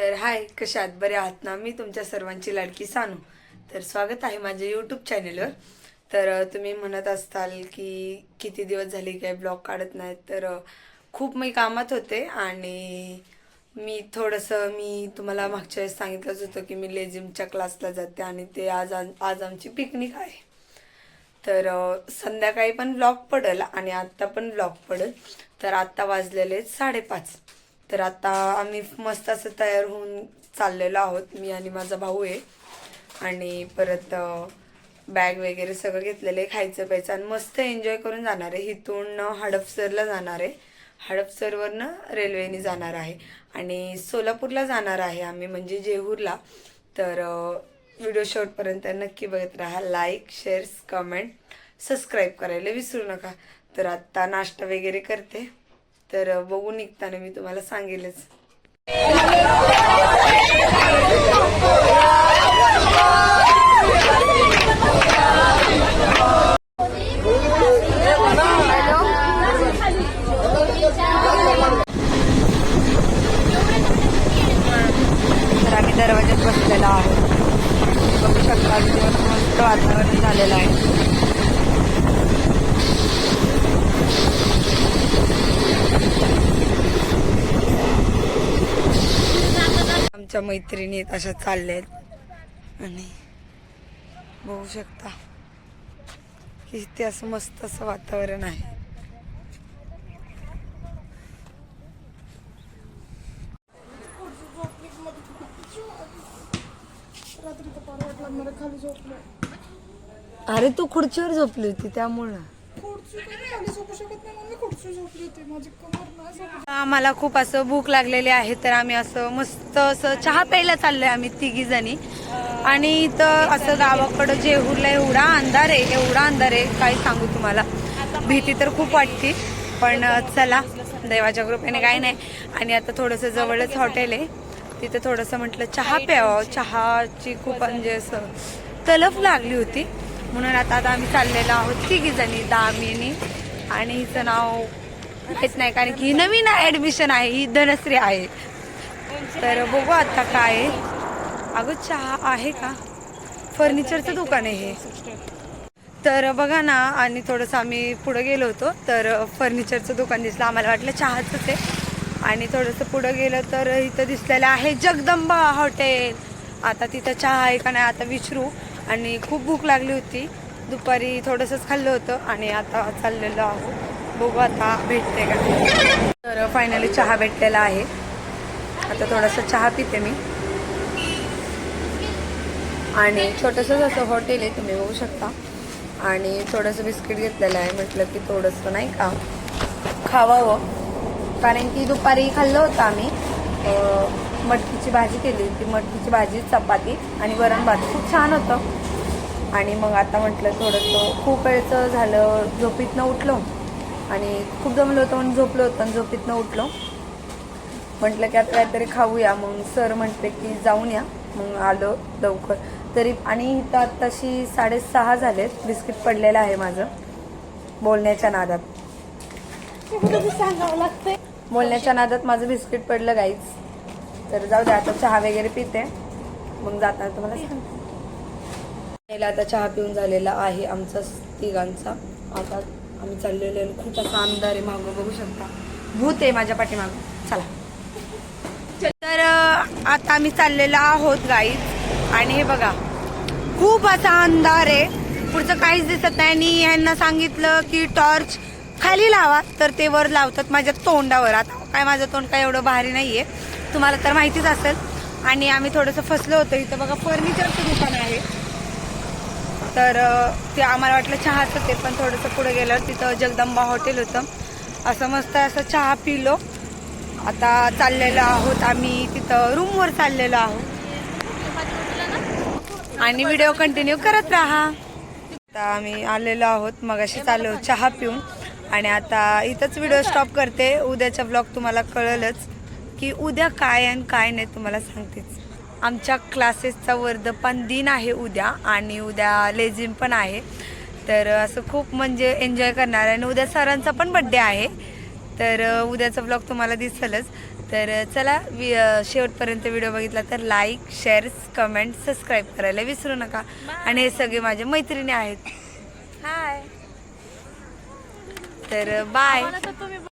तर हाय कशा आहात? बरे आहात ना? मी तुमच्या सर्वांची लाडकी सानू. तर स्वागत आहे माझ्या यूट्यूब चॅनेलवर तर तुम्ही म्हणत असताल की किती दिवस झाले काय ब्लॉग काढत नाहीत. तर खूप मी कामात होते आणि मी थोडंसं मी तुम्हाला मागच्या वेळेस सांगितलंच होतं की मी लेझिमच्या क्लासला जाते आणि ते आज आज आमची पिकनिक आहे. तर संध्याकाळी पण ब्लॉग पडेल आणि आत्ता पण ब्लॉग पडेल. तर आत्ता वाजलेले साडेपाच. तर आता आम्ही मस्त असं तयार होऊन चाललेलो आहोत मी आणि माझा भाऊ आहे. आणि परत बॅग वगैरे सगळं घेतलेलं आहे खायचं प्यायचं आणि मस्त एन्जॉय करून जाणार आहे. इथून हडपसरला जाणार आहे. हडपसरवरनं रेल्वेने जाणार आहे. आणि सोलापूरला जाणार आहे आम्ही म्हणजे जेहूरला. तर व्हिडिओ शॉर्टपर्यंत नक्की बघत राहा. लाईक शेअर्स कमेंट सबस्क्राईब करायला विसरू नका. तर आत्ता नाश्ता वगैरे करते. तर बघून बघू निघताना मी तुम्हाला सांगेलच. तर आम्ही दरवाज्यात बसलेला आहोत. बघू शकता दिवस मस्त वातावरण झालेलं आहे. आमच्या मैत्रिणी अशा चालल्या आहेत आणि बघू शकता की ते असं मस्त असं वातावरण आहे. अरे तू खुर्चीवर झोपली होती त्यामुळं. खुर्ची पण खाली झोपू शकत नाही म्हणून मी खुर्ची झोपली होती. माझी कमर नाही झोपली. आम्हाला खूप असं भूक लागलेली आहे तर आम्ही असं मस्त असं चहा प्यायला चाललोय आम्ही तिघी जणी. आणि इथं असं गावाकडं जेहूरला एवढा अंधार आहे एवढा अंधार आहे काय सांगू तुम्हाला. भीती तर खूप वाटते पण चला देवाच्या कृपेने काय नाही. आणि आता थोडंसं जवळच हॉटेल आहे तिथं थोडंसं म्हटलं चहा प्यावं. चहाची खूप म्हणजे असं तलफ लागली होती. म्हणून आता आता आम्ही चाललेलो आहोत तिघी जणी दामिनी आणि हिचं नाव माहीत नाही कारण की नवीन ऍडमिशन आहे ही धनश्री आहे. तर बघू आता काय आहे. अगं चहा आहे का? फर्निचरचं दुकान आहे हे. तर बघा ना आणि थोडंसं आम्ही पुढं गेलो होतो तर फर्निचरचं दुकान दिसलं आम्हाला वाटलं चहाचंच आहे. आणि थोडंसं पुढं गेलं तर इथं दिसलेलं आहे जगदंबा हॉटेल. आता तिथं चहा आहे का नाही आता विचारू. आणि खूप भूक लागली होती. दुपारी थोडंसंच खाल्लं होतं आणि आता चाललेलो आहोत. बघू आता भेटते का तर फायनली चहा भेटलेला आहे. आता थोडासा चहा पिते मी. आणि छोटंसंच असं हॉटेल आहे तुम्ही बघू शकता. आणि थोडंसं बिस्किट घेतलेलं आहे म्हटलं की थोडंसं नाही का खावावं. कारण की दुपारी खाल्लं होतं आम्ही. मटकीची भाजी केली होती. मटकीची भाजी चपाती आणि वरण भात. खूप छान होतं. आणि मग आता म्हटलं थोडंसं खूप वेळचं झालं झोपीतनं उठलो. आणि खूप जमलं होतं म्हणून झोपलो होतं आणि झोपीतनं उठलो. म्हटलं की आता काहीतरी खाऊया. मग सर म्हटले की जाऊन या. मग आलो लवकर. तरी आणि इथं आत्ताशी साडेसहा झालेत. बिस्किट पडलेलं आहे माझं. बोलण्याच्या नादात. सांगावं लागतंय बोलण्याच्या नादात माझं बिस्किट पडलं गाईच तर जाऊ दे आता चहा वगैरे पिते. मग जाताना तुम्हाला सांगते. आता चहा पिऊन झालेला आहे आमचा तिघांचा. आता आम्ही चाललेलो आहे. खूप असा अंधार आहे मागं बघू शकता. भूत आहे माझ्या पाठीमागं. चला. तर आता आम्ही चाललेलो आहोत गाईज आणि हे बघा खूप असा अंधार आहे. पुढचं काहीच दिसत नाही. आणि यांना सांगितलं की टॉर्च खाली लावा. तर ते वर लावतात माझ्या तोंडावर. आता काय माझं तोंड काय एवढं भारी नाहीये. तुम्हाला तर माहितीच असेल. आणि आम्ही थोडंसं फसलो होतो. इथं बघा फर्निचरचं दुकान आहे. तर ते आम्हाला वाटलं चहाचं ते पण थोडंसं पुढे गेल्यावर तिथं जगदंबा हॉटेल होतं. असं मस्त असं चहा पिलो. आता चाललेलो आहोत आम्ही तिथं रूमवर चाललेलो आहोत. आणि व्हिडिओ कंटिन्यू करत राहा. आता आम्ही आलेलो आहोत मग अशी चाललो चहा पिऊन. आणि आता इथंच व्हिडिओ स्टॉप करते. उद्याचा ब्लॉग तुम्हाला कळलंच की उद्या काय आणि काय नाही तुम्हाला सांगतेच. आमच्या क्लासेसचा वर्धपान दिन आहे उद्या आणि उद्या लेझिम पण आहे. तर असं खूप म्हणजे एन्जॉय करणार आहे. आणि उद्या सरांचा पण बड्डे आहे. तर उद्याचा ब्लॉग तुम्हाला दिसेलच. तर चला वि- शेवटपर्यंत व्हिडिओ बघितला तर लाईक शेअर कमेंट सबस्क्राईब करायला विसरू नका. आणि हे सगळे माझे मैत्रिणी आहेत. हाय तर बाय